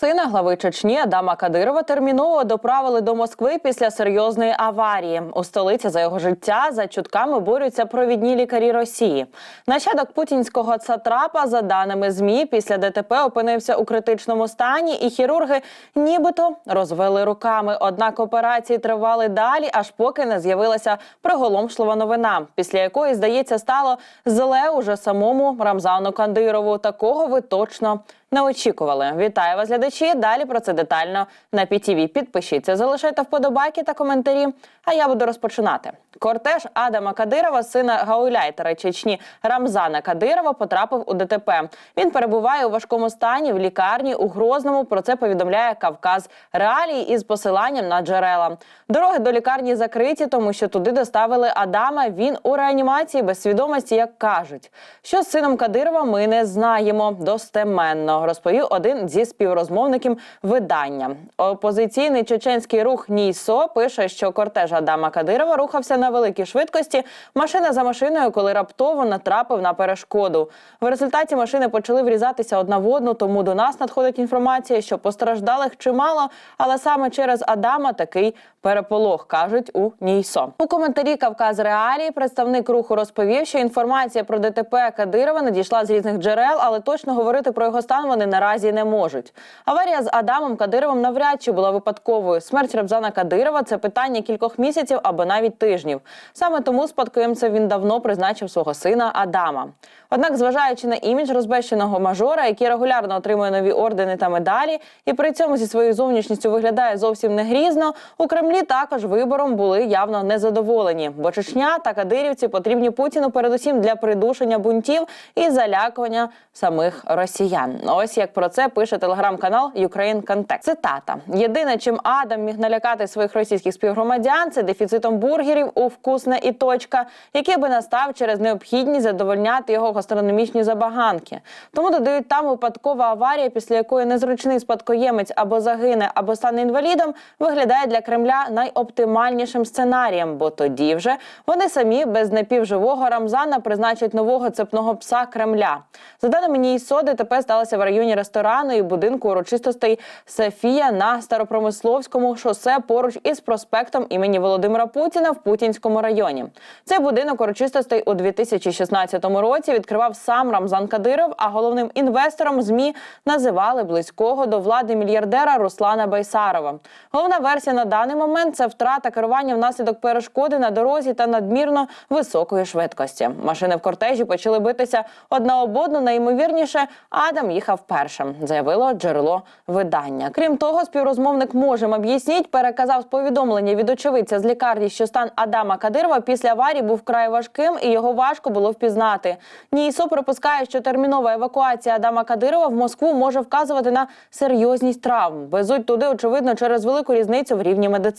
Сина глави Чечні Адама Кадирова терміново доправили до Москви після серйозної аварії. У столиці за його життя за чутками борються провідні лікарі Росії. Нащадок путінського цатрапа, за даними змі, після ДТП опинився у критичному стані, і хірурги нібито розвели руками. Однак операції тривали далі, аж поки не з'явилася приголомшлива новина, після якої, здається, стало зле уже самому Рамзану Кадирову. Такого ви точно не очікували. Вітаю вас, глядачі. Далі про це детально на PTV. Підпишіться, залишайте вподобайки та коментарі. А я буду розпочинати. Кортеж Адама Кадирова, сина гауляйтера Чечні Рамзана Кадирова, потрапив у ДТП. Він перебуває у важкому стані в лікарні у Грозному. Про це повідомляє Кавказ Реалії із посиланням на джерела. Дороги до лікарні закриті, тому що туди доставили Адама. Він у реанімації без свідомості, як кажуть. Що з сином Кадирова ми не знаємо достеменно, розповів один зі співрозмовників видання. Опозиційний чеченський рух НІСО пише, що кортеж Адама Кадирова рухався на великій швидкості. Машина за машиною, коли раптово натрапив на перешкоду. В результаті машини почали врізатися одна в одну. Тому до нас надходить інформація, що постраждалих чимало, але саме через Адама такий переполох кажуть у НІСО. У коментарі Кавказ Реалії представник руху розповів, що інформація про ДТП Кадирова надійшла з різних джерел, але точно говорити про його стан вони наразі не можуть. Аварія з Адамом Кадировим навряд чи була випадковою. Смерть Рабзана Кадирова це питання кількох місяців або навіть тижнів. Саме тому спадкоємцем він давно призначив свого сина Адама. Однак, зважаючи на імідж розбещеного мажора, який регулярно отримує нові ордени та медалі, і при цьому зі своєю зовнішністю виглядає зовсім не грізно, у Кремлі також вибором були явно незадоволені, бо Чечня та кадирівці потрібні Путіну передусім для придушення бунтів і залякування самих росіян. Ось як про це пише телеграм-канал Ukraine Contact. Цитата: єдине, чим Адам міг налякати своїх російських співгромадян, це дефіцитом бургерів у вкусне і точка, який би настав через необхідність задовольняти його гастрономічні забаганки. Тому додають там випадкова аварія, після якої незручний спадкоємець або загине, або стане інвалідом, виглядає для Кремля найоптимальнішим сценарієм, бо тоді вже вони самі без напівживого Рамзана призначать нового цепного пса Кремля. За даними НІСО, ДТП сталося в районі ресторану і будинку урочистостей Софія на Старопромисловському шосе поруч із проспектом імені Володимира Путіна в Путінському районі. Цей будинок урочистостей у 2016 році відкривав сам Рамзан Кадиров, а головним інвестором змі називали близького до влади мільярдера Руслана Байсарова. Головна версія на даний момент це втрата керування внаслідок перешкоди на дорозі та надмірно високої швидкості. Машини в кортежі почали битися одна об одну. Найімовірніше, Адам їхав першим, заявило джерело видання. Крім того, співрозмовник можем об'ясніть, переказав повідомлення від очевидця з лікарні, що стан Адама Кадирова після аварії був вкрай важким і його важко було впізнати. НІСО припускає, що термінова евакуація Адама Кадирова в Москву може вказувати на серйозність травм. Везуть туди, очевидно, через велику різницю в рівні медицини.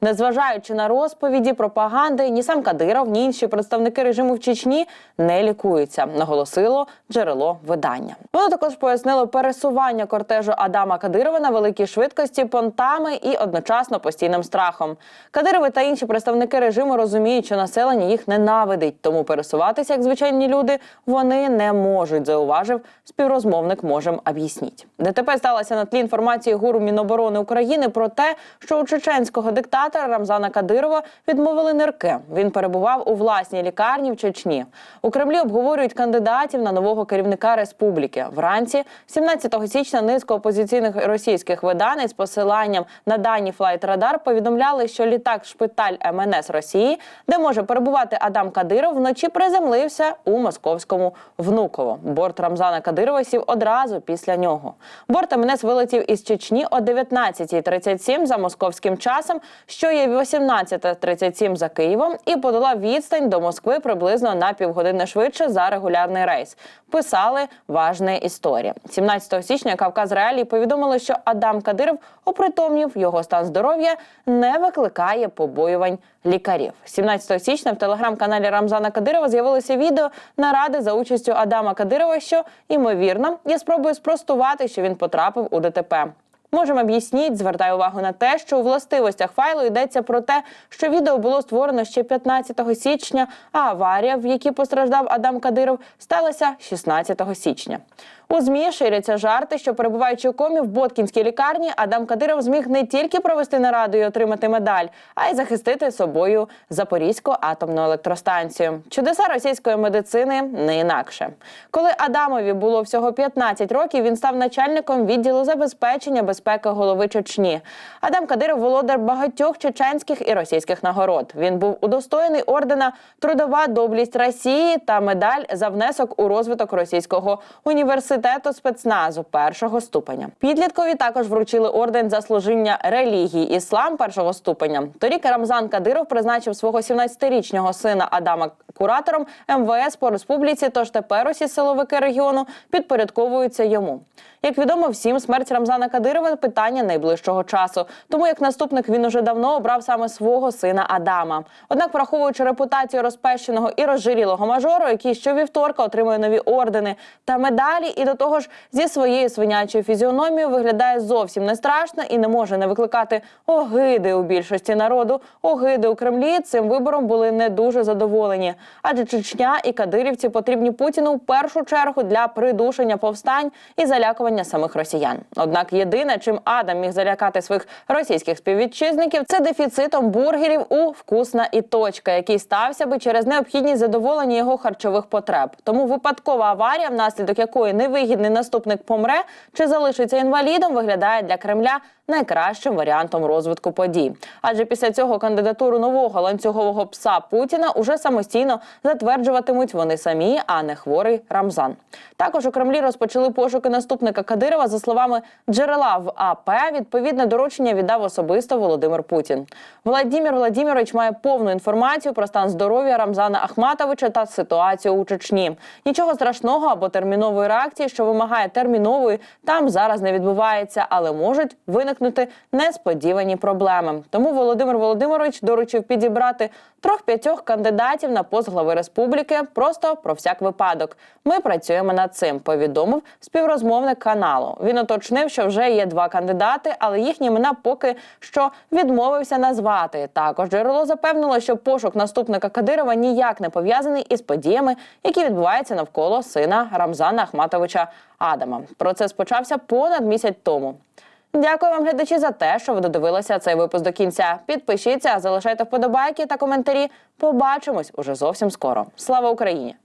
Незважаючи на розповіді, пропаганди, ні сам Кадиров, ні інші представники режиму в Чечні не лікуються, наголосило джерело видання. Воно також пояснило пересування кортежу Адама Кадирова на великій швидкості понтами і одночасно постійним страхом. Кадирови та інші представники режиму розуміють, що населення їх ненавидить, тому пересуватися як звичайні люди вони не можуть. Зауважив співрозмовник. Можем об'ясніть. ДТП сталося на тлі інформації гуру Міноборони України про те, що у чеченського диктатора Рамзана Кадирова відмовили нирки. Він перебував у власній лікарні в Чечні. У Кремлі обговорюють кандидатів на нового керівника республіки. Вранці, 17 січня, низка опозиційних російських видань з посиланням на дані Флайт Радар повідомляли, що літак шпиталь МНС Росії, де може перебувати Адам Кадиров, вночі приземлився у московському внуково. Борт Рамзана Кадирова сів одразу після нього. Борт МНС вилетів із Чечні о 19.37 за московським часом, що є 18.37 за Києвом, і подолав відстань до Москви приблизно на півгодини швидше за регулярний рейс. Писали важна історія. 17 січня Кавказ Реалії повідомили, що Адам Кадиров опритомнів, його стан здоров'я не викликає побоювань лікарів. 17 січня в телеграм-каналі Рамзана Кадирова з'явилося відео наради за участю Адама Кадирова, що ймовірно я спробую спростувати, що він потрапив у ДТП. Можемо об'ясніть, звертаю увагу на те, що у властивостях файлу йдеться про те, що відео було створено ще 15 січня, а аварія, в якій постраждав Адам Кадиров, сталася 16 січня. У змі ширяться жарти, що перебуваючи у комі в Боткінській лікарні, Адам Кадиров зміг не тільки провести нараду і отримати медаль, а й захистити собою Запорізьку атомну електростанцію. Чудеса російської медицини не інакше. Коли Адамові було всього 15 років, він став начальником відділу забезпечення безпеки голови Чечні. Адам Кадиров володар багатьох чеченських і російських нагород. Він був удостоєний ордена Трудова доблість Росії та медаль за внесок у розвиток російського університету спецназу першого ступеня. Підліткові також вручили орден за служіння релігії іслам першого ступеня. Торік Рамзан Кадиров призначив свого 17-річного сина Адама куратором МВС по республіці. Тож тепер усі силовики регіону підпорядковуються йому. Як відомо всім, смерть Рамзана Кадирова питання найближчого часу. Тому як наступник він уже давно обрав саме свого сина Адама. Однак, враховуючи репутацію розпещеного і розжирілого мажору, який щовівторка отримує нові ордени та медалі, і до того ж зі своєю свинячою фізіономією виглядає зовсім не страшно і не може не викликати огиди у більшості народу. Огиди у Кремлі цим вибором були не дуже задоволені, адже Чечня і кадирівці потрібні Путіну в першу чергу для придушення повстань і залякування самих росіян. Однак єдине, чим Адам міг залякати своїх російських співвітчизників, це дефіцитом бургерів у вкусна і точка, який стався би через необхідність задоволення його харчових потреб. Тому випадкова аварія, внаслідок якої невигідний наступник помре чи залишиться інвалідом, виглядає для Кремля найкращим варіантом розвитку подій. Адже після цього кандидатуру нового ланцюгового пса Путіна уже самостійно затверджуватимуть вони самі, а не хворий Рамзан. Також у Кремлі розпочали пошуки наступника Кадирова. За словами джерела в АП, відповідне доручення віддав особисто Володимир Путін. Владимир Владимирович має повну інформацію про стан здоров'я Рамзана Ахматовича та ситуацію у Чечні. Нічого страшного або термінової реакції, що вимагає термінової, там зараз не відбувається, але можуть виникнути несподівані проблеми. Тому Володимир Володимирович доручив підібрати трьох-п'ятьох кандидатів на пост глави республіки. Просто про всяк випадок. Ми працюємо над цим. Повідомив співрозмовник каналу. Він уточнив, що вже є два кандидати, але їхні імена поки що відмовився назвати. Також джерело запевнило, що пошук наступника Кадирова ніяк не пов'язаний із подіями, які відбуваються навколо сина Рамзана Ахматовича Адама. Процес почався понад місяць тому. Дякую вам, глядачі, за те, що ви додивилися цей випуск до кінця. Підпишіться, залишайте вподобайки та коментарі. Побачимось уже зовсім скоро. Слава Україні!